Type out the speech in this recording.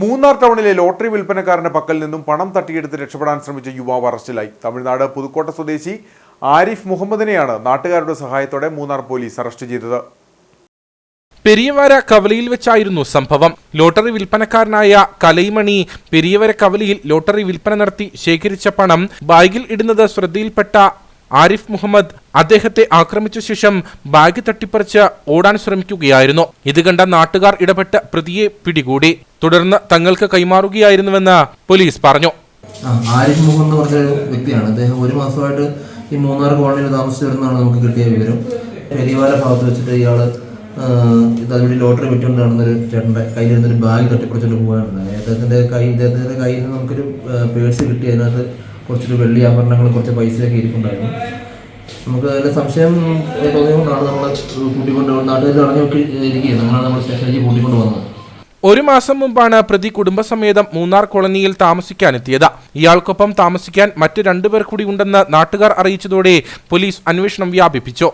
മൂന്നാർ ടൗണിലെ ലോട്ടറി വിൽപ്പനക്കാരന്റെ പക്കൽ നിന്നും പണം തട്ടിയെടുത്ത് രക്ഷപ്പെടാൻ ശ്രമിച്ച യുവാവ് അറസ്റ്റിലായി. തമിഴ്നാട് പുതുക്കോട്ട സ്വദേശി ആരിഫ് മുഹമ്മദിനെയാണ് നാട്ടുകാരുടെ സഹായത്തോടെ മൂന്നാർ പോലീസ് അറസ്റ്റ് ചെയ്തത്. പെരിയവര കവലയിൽ വെച്ചായിരുന്നു സംഭവം. ലോട്ടറി വിൽപ്പനക്കാരനായ കലൈമണി പെരിയവര കവലയിൽ ലോട്ടറി വിൽപ്പന നടത്തി ശേഖരിച്ച പണം ബാഗിൽ ഇടുന്നത് ശ്രദ്ധയിൽപ്പെട്ട ആരിഫ് മുഹമ്മദ് അദ്ദേഹത്തെ ആക്രമിച്ച ശേഷം ബാഗ് തട്ടിപ്പറിച്ച് ഓടാൻ ശ്രമിക്കുകയായിരുന്നു. ഇത് കണ്ട നാട്ടുകാർ ഇടപെട്ട് പ്രതിയെ പിടികൂടി. തുടർന്ന് തങ്ങൾക്ക് കൈമാറുകയായിരുന്നുവെന്ന് പോലീസ് പറഞ്ഞു. ആരിഫ് മുഹമ്മദ് എന്ന് പറഞ്ഞ വ്യക്തിയാണ്. അദ്ദേഹം ഒരു മാസമായിട്ട് ഈ മൂന്നാർ കോളനിയിൽ താമസിച്ചു വരുന്നതാണ് നമുക്ക് കിട്ടിയ വിവരം. പെരിവാല ഭാഗത്ത് വെച്ചിട്ട് ഇയാൾ ഇത് ലോട്ടറി വിറ്റുകൊണ്ട് നടന്നൊരു ചേട്ടന്റെ കയ്യിലിരുന്നൊരു ബാഗ് തട്ടിപ്പറിച്ചുകൊണ്ട് പോകാനുണ്ടായി അദ്ദേഹത്തിന്റെ കൈ ഇദ്ദേഹത്തിന്റെ കയ്യിൽ നിന്ന് നമുക്കൊരു പേഴ്സ് കിട്ടി. അതിനകത്ത് കുറച്ചൊരു വെള്ളി ആഭരണങ്ങളും കുറച്ച് പൈസയൊക്കെ ഇരിപ്പുണ്ടായിരുന്നു. നമുക്ക് അതിന്റെ സംശയം തോന്നിയതുകൊണ്ടാണ് നമ്മൾ കൂട്ടിക്കൊണ്ട് നാട്ടുകാർ അറിഞ്ഞു നോക്കി ഇരിക്കുകയാണ്. നമ്മളാണ് നമ്മൾ സ്റ്റേഷനിലേക്ക് കൂട്ടിക്കൊണ്ട് വന്നത് ഒരു മാസം മുമ്പാണ് പ്രതി കുടുംബസമേതം മൂന്നാർ കോളനിയിൽ താമസിക്കാനെത്തിയത്. ഇയാൾക്കൊപ്പം താമസിക്കാൻ മറ്റ് രണ്ടുപേർ കൂടി ഉണ്ടെന്ന് നാട്ടുകാർ അറിയിച്ചതോടെ പോലീസ് അന്വേഷണം വ്യാപിപ്പിച്ചു.